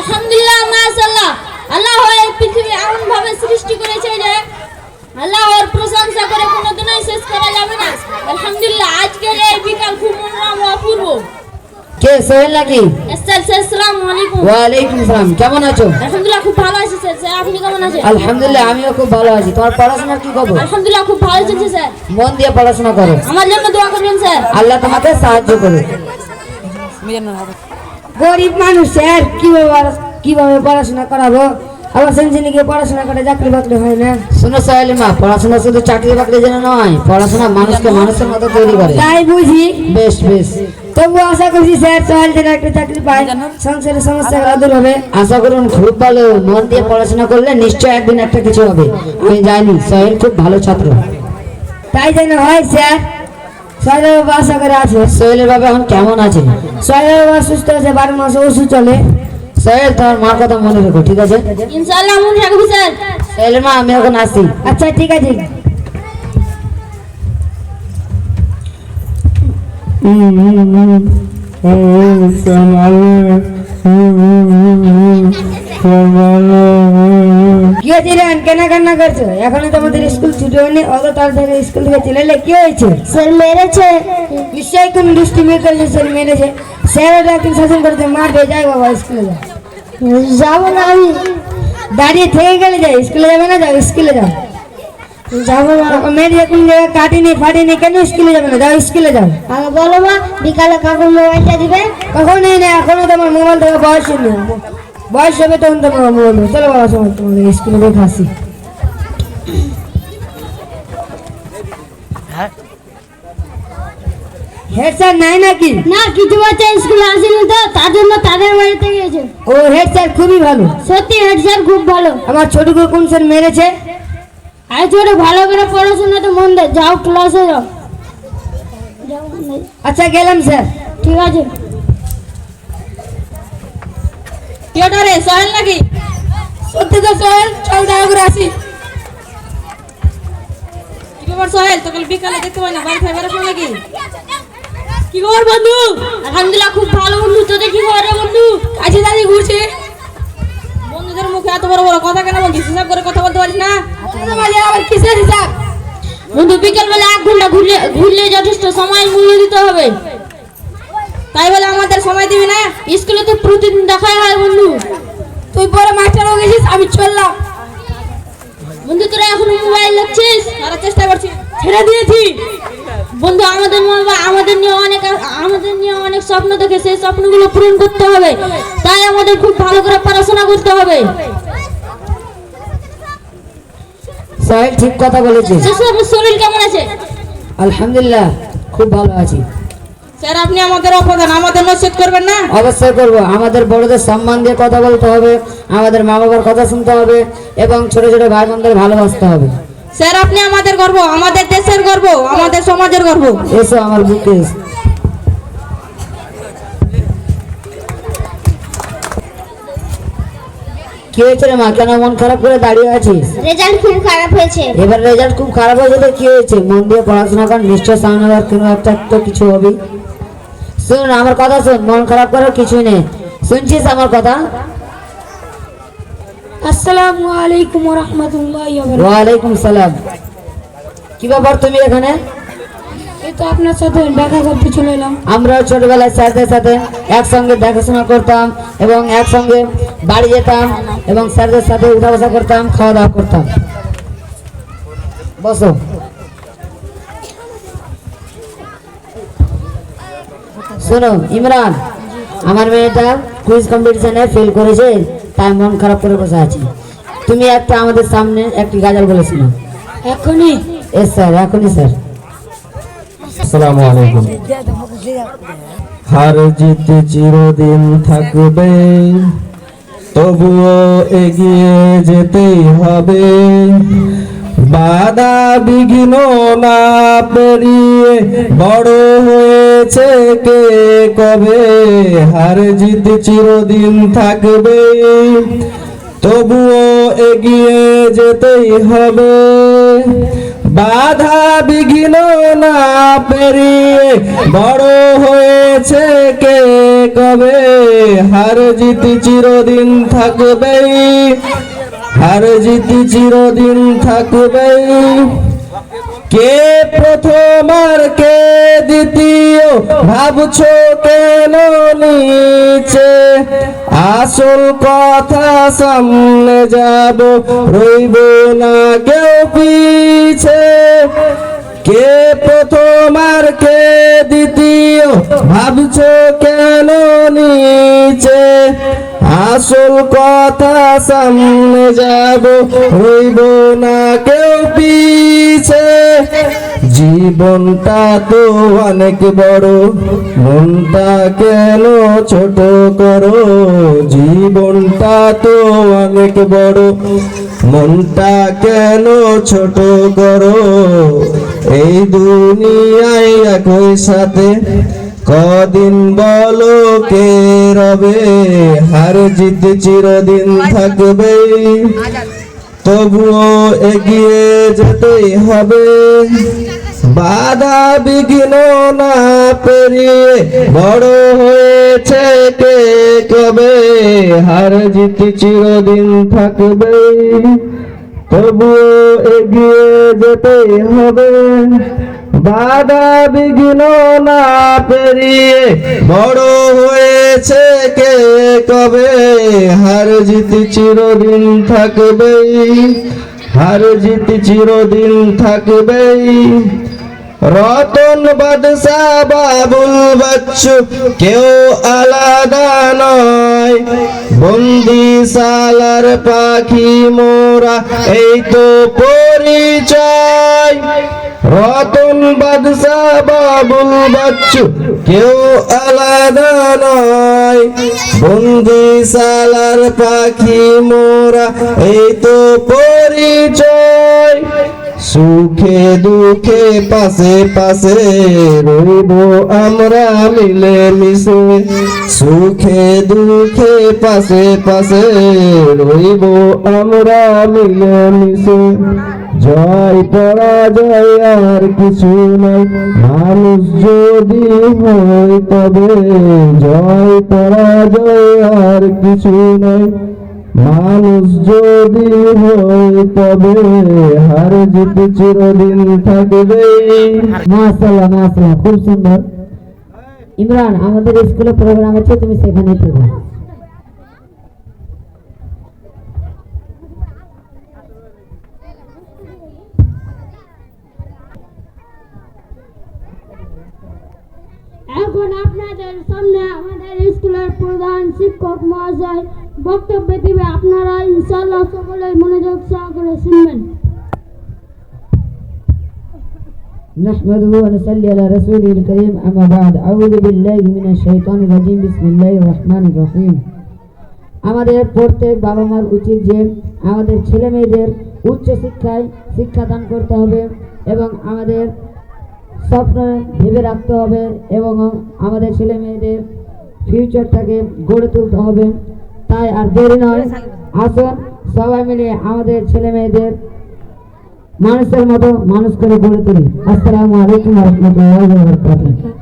আলহামদুলিল্লাহ মাশাআল্লাহ। আল্লাহ এই পৃথিবী এমন ভাবে সৃষ্টি করেছে যে আল্লাহ ওর প্রশংসা করে কোনোদিনই শেষ করা যাবে না। আলহামদুলিল্লাহ আজকের এই বিকাল খুব মনোরম ও অপূর্ব। কে সোহেল নাকি? স্যার স্যার আসসালামু আলাইকুম। ওয়ালাইকুম সালাম কেমন আছো? আলহামদুলিল্লাহ খুব ভালো আছি স্যার। স্যার আপনি কেমন আছেন? আলহামদুলিল্লাহ আমিও খুব ভালো আছি। তোমার পড়াশোনার কি খবর? আলহামদুলিল্লাহ খুব ভালো চলছে স্যার। মন দিয়ে পড়াশোনা করো। আমার জন্য দোয়া করবেন স্যার। আল্লাহ তোমাকে সাহায্য করে গরিব মানুষ স্যার কীভাবে কীভাবে পড়াশোনা করাবো? আবার সেনজিনে গিয়ে পড়াশোনা করে চাকরি বাকরি হয় না। শোনো সোহেলি মা পড়াশোনা শুধু চাকরি বাকরির জন্য নয় পড়াশোনা মানুষকে মানুষের মতো তৈরি করে। তাই বুঝি? বেশ বেশ। তবু আশা করছি স্যার সোহেল যেন একটা চাকরি পায় সংসারের সমস্যাগুলো দূর হবে। আশা করুন খুব ভালো মন দিয়ে পড়াশোনা করলে নিশ্চয় একদিন একটা কিছু হবে। আমি জানি সোহেল খুব ভালো ছাত্র। তাই যেন হয় স্যার। সোহেলের বাবা আশা করে আছে সোহেলের বাবা এখন কেমন আছে সোহেলের বাবা সুস্থ আছে বারো মাস ওষুধ চলে সোহেল তোমার মার কথা মনে রেখো ঠিক আছে ইনশাআল্লাহ মনে রাখব স্যার সোহেলের মা আমি এখন আসি আচ্ছা ঠিক আছে হুম রে? কেনা কান্না করছ? এখনও তো আমাদের স্কুল ছুটি হয়নি অত তাড়াতাড়ি স্কুল থেকে চলে এলে কি হয়েছে? স্যার মেরেছে। নিশ্চয়ই কোন দুষ্টি মেয়ে করেছে স্যার মেরেছে। স্যার একদিন শাসন করেছে। মারবে যাই বাবা স্কুলে যাও যাব না আমি। দাঁড়িয়ে থেকে গেলে যাই স্কুলে যাবে না যাও স্কুলে যাও যাব মেয়ের যখন জায়গায় কাটিনি ফাটিনি কেন স্কুলে যাবে না? যাও স্কুলে যাও। আগে বলো মা বিকালে কখন মোবাইলটা দিবে? কখন নেই না এখনও তোমার মোবাইল থেকে বয়স নেই বয়স হবে তখন তোমার মোবাইল চলো বাবা সময় তোমাদের স্কুলে দেখে আসি। হেড স্যার নাই নাকি? না কিছু বাচ্চা স্কুলে আসেনি তো তার জন্য তাদের বাড়িতে গিয়েছে। ও হেড স্যার খুবই ভালো। সত্যি হেড স্যার খুব ভালো। আমার ছোটকে কোন স্যার মেরেছে? আজ ছোট ভালো করে পড়াশোনাতে মন দে যাও ক্লাসে যাও। আচ্ছা গেলাম স্যার। ঠিক আছে। কেটা রে, সোহেল নাকি? সত্যি তো সোহেল, চল দেখা করে আসি। কি খবর সোহেল, তোকে বিকালে দেখতে পাই না বাড়ি থেকে বেরোস নাকি? কি খবর বন্ধু? আলহামদুলিল্লাহ, খুব ভালো বন্ধু। তোদের কি খবর রে বন্ধু? কাছে দাঁড়িয়ে ঘুরছি। বন্ধুদের মুখে এত বড় বড় কথা কেন বলছিস? হিসাব করে কথা বলতে পারিস না? আবার কিসের হিসাব? বন্ধু বিকেল বেলা এক ঘণ্টা ঘুরলে ঘুরলে যথেষ্ট সময় মূল্য দিতে হবে। তাই বলে আমাদের সময় দিবি না? স্কুলে তো প্রতিদিন দেখাই হয় বন্ধু। তুই পরে মাস্টার হয়ে গেছিস আমি চললাম। বন্ধু তোরা এখন মোবাইল দেখছিস? তারা চেষ্টা করছি। ছেড়ে দিয়েছি। বন্ধু আমাদের আমাদের নিয়ে অনেক আমাদের নিয়ে অনেক স্বপ্ন দেখে সেই স্বপ্নগুলো পূরণ করতে হবে। তাই আমাদের খুব ভালো করে পড়াশোনা করতে হবে। সোহেল ঠিক কথা বলেছে শরীর কেমন আছে? আলহামদুলিল্লাহ খুব ভালো আছি। স্যার আপনি আমাদের অপদান আমাদের নসিহত করবেন না? অবশ্যই করব। আমাদের বড়দের সম্মান দিয়ে কথা বলতে হবে আমাদের মা বাবার কথা শুনতে হবে এবং ছোট ছোট ভাই বোনদের ভালোবাসতে হবে। স্যার আপনি আমাদের গর্ব আমাদের দেশের গর্ব আমাদের সমাজের গর্ব। এসো আমার বুকে এসো। কি হয়েছে রে মা? কেন মন খারাপ করে দাঁড়িয়ে আছিস? রেজাল্ট খুব খারাপ হয়েছে। এবার রেজাল্ট খুব খারাপ হয়েছে তো কি হয়েছে? মন দিয়ে পড়াশোনা কর নিশ্চয় সামনে কোনো একটা তো কিছু হবে। শুন আমার কথা শুন মন খারাপ করার কিছুই নেই। শুনছিস আমার কথা? আসসালামু আলাইকুম রহমতুল্লাহ ওয়ালাইকুম সালাম। কি ব্যাপার তুমি এখানে? এই তো আপনার সাথে দেখা করতে চলে এলাম। আমরা ছোটবেলায় স্যারদের সাথে একসঙ্গে দেখাশোনা করতাম এবং একসঙ্গে বাড়ি যেতাম এবং স্যারদের সাথে উঠা বসা করতাম খাওয়া দাওয়া করতাম। বসো। শোনো ইমরান আমার মেয়েটা কুইজ কম্পিটিশনে ফেল করেছে তাই মন খারাপ করে বসে আছে। তুমি একটা আমাদের সামনে একটি গাজাল বলেছিল। এখনই? এস স্যার এখনই স্যার আসসালামু আলাইকুম। হার জিত চিরদিন থাকবে, তবুও এগিয়ে যেতেই হবে। বাধা বিঘ্ন না পেরিয়ে বড় হয়েছে কে কবে? হার জিত চিরদিন থাকবে, তবুও এগিয়ে যেতেই হবে। বাধা বিঘ্ন না পেরিয়ে বড় হয়েছে কে কবে? হার জিতি চিরদিন থাকবেই হার জিতি চিরদিন থাকবেই কে প্রথম আর কে দ্বিতীয়? ভাবছ কেন নিচে? আসল কথা সামনে যাব রইব না কেউ পিছে। কে প্রথম আর কে দ্বিতীয়? ভাবছ কেন নিচে? আসল কথা সামনে যাব হইব না কেউ পিছে। জীবনটা তো অনেক বড়, মনটা কেন ছোট করো? জীবনটা তো অনেক বড়, মনটা কেন ছোট করো? এই দুনিয়ায় একই সাথে কদিন বলো কে রবে? হার জিত চিরদিন থাকবে। তবুও এগিয়ে যেতেই হবে। বাধা বিঘ্ন না পেরিয়ে বড় হয়েছে কে কবে? হার জিত চিরদিন থাকবে। তবুও এগিয়ে যেতে হবে। বাধা বিঘ্ন না পেরিয়ে বড় হয়েছে কে কবে? হার জিত চিরদিন থাকবেই। হার জিত চিরদিন থাকবেই। রতন বাদশা বাবুল বাচ্চু, কেউ আলাদা নয়। বন্দি সালার পাখি মোরা, এই তো পরিচয়। রতন বাদশা বাবুল বাচ্চু, কেউ আলাদা নয়। বন্দি সালার পাখি মোরা, এই তো পরিচয় সুখে দুঃখে পাশে পাশে রইব আমরা মিলে মিশে সুখে দুঃখে পাশে পাশে রইব আমরা মিলে মিশে জয় পরাজয় আর কিছু নাই, মানুষ যদি হয় তবে। জয় পরাজয় আর কিছু নাই মানুষ যদি হয় তবে হার জিত চিরদিন থাকবে। মাশাআল্লাহ মাশাআল্লাহ খুব সুন্দর। ইমরান আমাদের স্কুলে প্রোগ্রাম আছে তুমি সেখানে থেকো এখন আপনাদের সামনে আমাদের স্কুলের প্রধান শিক্ষক মহাশয় বক্তব্য দিবে আপনারা ইনশাআল্লাহ সকলে মনোযোগ সহকারে শুনবেন نحمده ونصلي على رسوله الكريم أما بعد أعوذ بالله من الشيطان الرجيم بسم الله الرحمن الرحيم আমাদের প্রত্যেক বাবা মার উচিত যে আমাদের ছেলে মেয়েদের উচ্চ শিক্ষায় শিক্ষাদান করতে হবে এবং আমাদের স্বপ্ন ভেবে রাখতে হবে এবং আমাদের ছেলে মেয়েদের ফিউচারটাকে গড়ে তুলতে হবে তাই আর দেরি নয় আসুন সবাই মিলে আমাদের ছেলে মেয়েদের মানুষের মতো মানুষ করে গড়ে তুলি। আসসালামু আলাইকুম রহমতুল্লাহ